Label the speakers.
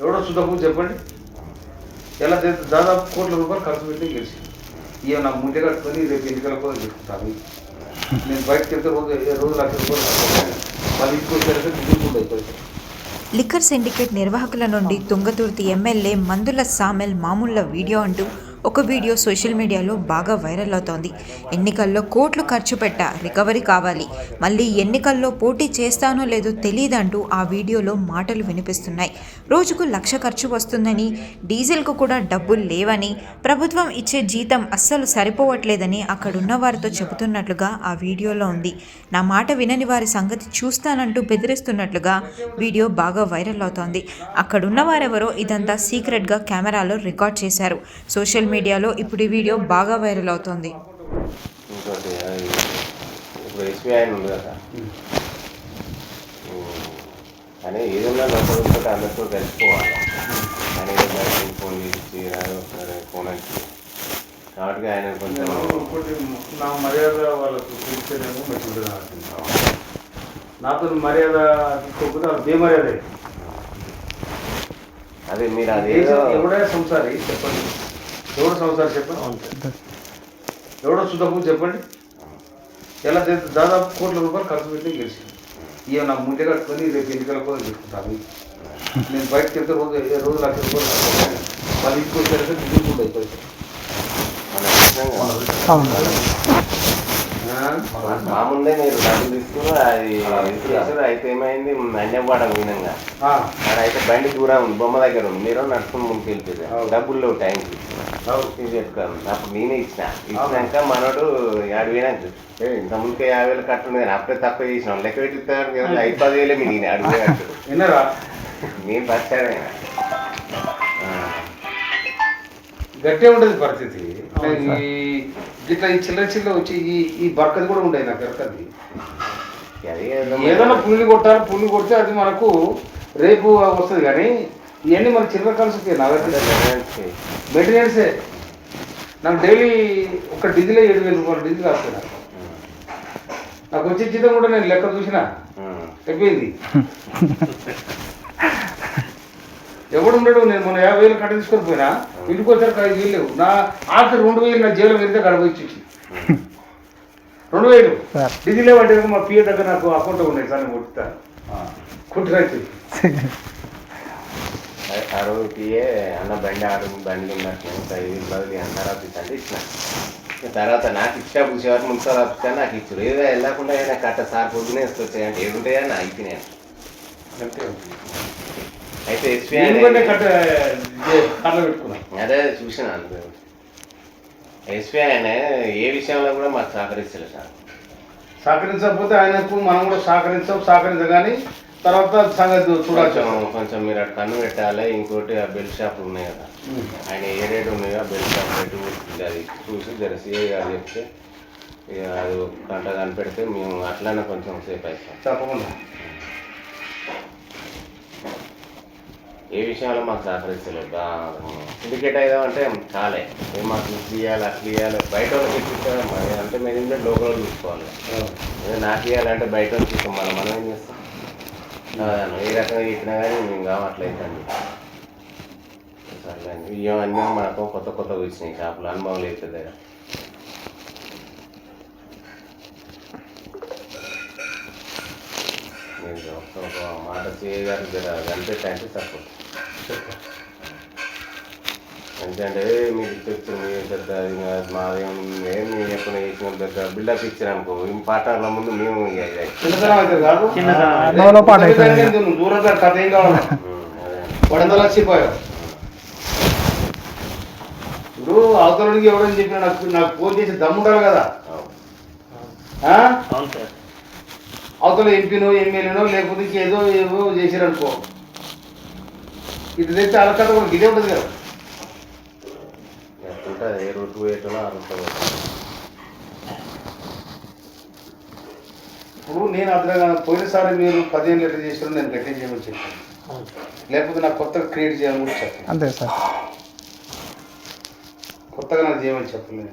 Speaker 1: ఎవడో సుధకు చెప్పండి. ఎలా చేస్తే దాదాపు కోట్ల రూపాయలు ఖర్చు పెట్టి గెలిచి ఇక నాకు ముందే కట్టుకొని రేపు ఎన్నికల కోసం చెప్తాను. నేను బయటకు వెళ్తే రోజు రోజు లక్ష రూపాయలు కట్టుకుంటాను. మళ్ళీ ఇంటికి వచ్చేసరికి దిగుతుంది అయిపోయింది.
Speaker 2: లిక్కర్ సిండికేట్ నిర్వాహకుల నుండి తుంగతుర్తి ఎమ్మెల్యే మందుల సామెల్ మామూళ్ళ వీడియో అంటూ ఒక వీడియో సోషల్ మీడియాలో బాగా వైరల్ అవుతోంది. ఎన్నికల్లో కోట్లు ఖర్చు పెట్టా రికవరీ కావాలి. మళ్ళీ ఎన్నికల్లో పోటీ చేస్తానో లేదో తెలియదంటూ ఆ వీడియోలో మాటలు వినిపిస్తున్నాయి. రోజుకు లక్ష ఖర్చు వస్తుందని డీజిల్కు కూడా డబ్బులు లేవని ప్రభుత్వం ఇచ్చే జీతం అస్సలు సరిపోవట్లేదని అక్కడున్న వారితో చెబుతున్నట్లుగా ఆ వీడియోలో ఉంది. నా మాట వినని వారి సంగతి చూస్తానంటూ బెదిరిస్తున్నట్లుగా వీడియో బాగా వైరల్ అవుతోంది. అక్కడున్న వారెవరో ఇదంతా సీక్రెట్గా కెమెరాలో రికార్డ్ చేశారు. సోషల్ మీడియా మీడియాలో ఇప్పుడు ఈ వీడియో బాగా వైరల్ అవుతోంది.
Speaker 3: ఇంకోటి అది ఇప్పుడు ఎస్బీఐ ఉంది కదా. ఉమ్, కానీ ఏదైనా లోపల ఉంటే అందరితో కలిసిపోవాలి ఆయన ఏదైనా ఫోన్ చేసి రాదు సరే ఫోన్ వచ్చి కాబట్టి ఆయన కొంచెం
Speaker 1: నా మర్యాద వాళ్ళకు. నాతో మర్యాద తీసుకోకపోతే అది బేమర్యాద.
Speaker 3: అదే మీరు అదేదో
Speaker 1: ఎవడే సంసారి చెప్పండి. ఎవడు సంసారి చెప్పండి? ఎవడో సుధకు చెప్పండి. ఎలా చేస్తే దాదాపు కోట్ల రూపాయలు ఖర్చు పెట్టి గెలిచి ఇక నా ముందే కట్టుకొని రేపు ఎన్నికల కోసం పెట్టుకుంటాను నేను బయటకు వెళ్తే రోజు ఏ రోజు లక్ష రూపాయలు. మళ్ళీ ఇంటికి వచ్చేసరికి దిగుతుంది అయిపోయింది
Speaker 3: మన విషయంగా మా- మా ముందే మీరు డబ్బులు తీసుకుని అది చేశారు అయితే ఏమైంది అన్యపాడ వినంగా. ఆడ అయితే బండి దూరం ఉంది బొమ్మ దగ్గర ఉంది. మీరు నడుచుకుని ముందుకు వెళ్ళిపోయారు. డబ్బులు లేవు ఇది చెప్తాను అప్పుడు నేనే ఇచ్చిన. ఇచ్చినాక మనోడు వేలకు ఏ ఇంత ముందుకే యాభై వేలు కట్టుండే కానీ అప్పుడే తక్కువ చేసినాం లెక్క పెట్టి ఇస్తాడు కదా, ఐదు పది వేలే మీ నేను
Speaker 1: విన్నారా?
Speaker 3: నేను ఆయన
Speaker 1: గట్టే ఉండేది పరిస్థితి. ఈ ఇట్లా ఈ చిల్లర చిల్లర వచ్చి ఈ ఈ బర్కది కూడా ఉండేది నాకు బర్కది.
Speaker 3: అది
Speaker 1: ఏదైనా పుల్లి కొట్టాలి పుల్లి కొడితే అది మనకు రేపు వస్తుంది కానీ ఇవన్నీ మన చిల్లర కలిసి నా మెయింటెనెన్సే. నాకు డైలీ ఒక డీజిలే ఏడు వేల రూపాయలు డీజిల్ వస్తుంది నాకు నాకు వచ్చే జీతం కూడా నేను లెక్క చూసిన. అయిపోయింది. ఎవడు ఉండడు నేను మొన్న యాభై వేలు కట్ట తీసుకొని పోయినా. ఇంటికి వచ్చాక ఐదు వేలు లేవు. నా ఆఖరి రెండు వేలు నా జైలు వెళ్తే గడపచ్చి రెండు వేలు. డీజిల్ ఏమంటే మా పిఏ దగ్గర నాకు అకౌంట్ ఉన్నాయి సార్ నేను కొట్టుతాను
Speaker 3: ఆ రోజుకి అన్న బండి ఆడు బండి ఉన్నట్టు ఐదు తర్వాత ఇచ్చి ఇచ్చిన. తర్వాత నాకు ఇచ్చా పూసేవారు మున్సిపల్ ఆఫీసర్ నాకు ఇచ్చారు ఏదో వెళ్ళకుండా కట్ట సార్ పొద్దునే ఉంటాయని నా అయితే నేను
Speaker 1: అంతే.
Speaker 3: అయితే ఎస్పీ అదే చూసిన ఎస్పీ ఆయన ఏ విషయంలో కూడా మాకు సహకరిస్తలేదు సార్.
Speaker 1: సహకరించకపోతే ఆయనకు మనం కూడా సహకరించాం సహకరించగాని తర్వాత సంగతి చూడాల్సి
Speaker 3: కొంచెం కొంచెం మీరు అటు కన్ను పెట్టాలి ఇంకోటి ఆ బెల్ షాపులు ఉన్నాయి కదా. ఆయన ఏ రేటు ఉన్నాయో ఆ బెల్ షాప్ రేటు. అది చూసి జర సిఐ గారు చెప్తే ఇక అది గంట కనిపెడితే మేము అట్లానే కొంచెం సేపు అవుతాం
Speaker 1: తప్పకుండా
Speaker 3: ఏ విషయంలో మాకు సహకరిస్తలేదు? సిండికేట్ అయ్యామంటే చాలే. ఏ మాకు ఇది ఇవ్వాలి అట్లా ఇవ్వాలి బయట వాళ్ళకి ఇప్పిస్తారు? మరి అంటే మేము లోకల్ చూసుకోవాలి. నాకు ఇవ్వాలంటే బయట వాళ్ళకి ఇస్తాం. మనం మనం ఏం చేస్తాం? ఏ రకంగా చెప్పినా కానీ మేము కావట్లేదండి. సరే ఇవన్నీ మనకు కొత్త కొత్త వచ్చినాయి. షాపులు అనుభవం లేదు దగ్గర నేను ఒక ఒక మాట చేయగారు జర కనిపెట్టంటే తక్కువ ఎందుకంటే మీకు పెద్ద ఇంకా మాదేం ఏం మేము ఎప్పుడు చేసిన పెద్ద బిల్డప్ ఇచ్చారు అనుకో ఈ పాటల ముందు మేము
Speaker 1: దూరం రా, కథ ఏం కావాలి? వడంతా లక్షిపోయావు ఇప్పుడు అవతలకి ఎవరని చెప్పినా నాకు నాకు ఫోన్ చేసి దమ్ము ఉండాలి కదా? అవతల ఎంపీనో ఎమ్మెల్యేనో లేకపోతే ఇంకేదో ఏదో చేశారనుకో. ఇది తెచ్చి అలకత కూడా ఇదే ఉంటుంది కదా.
Speaker 3: ఏ ఆ రూట్
Speaker 1: ఇప్పుడు నేను అర్థంగా పోయినసారి మీరు పదిహేను లీటర్ చేసిన నేను గట్టి చేయమని చెప్పాను. లేకపోతే నాకు కొత్తగా క్రియేట్ చేయాలని కూడా చెప్పాను
Speaker 4: అంతే సార్.
Speaker 1: కొత్తగా నాకు చేయమని చెప్పలేదు.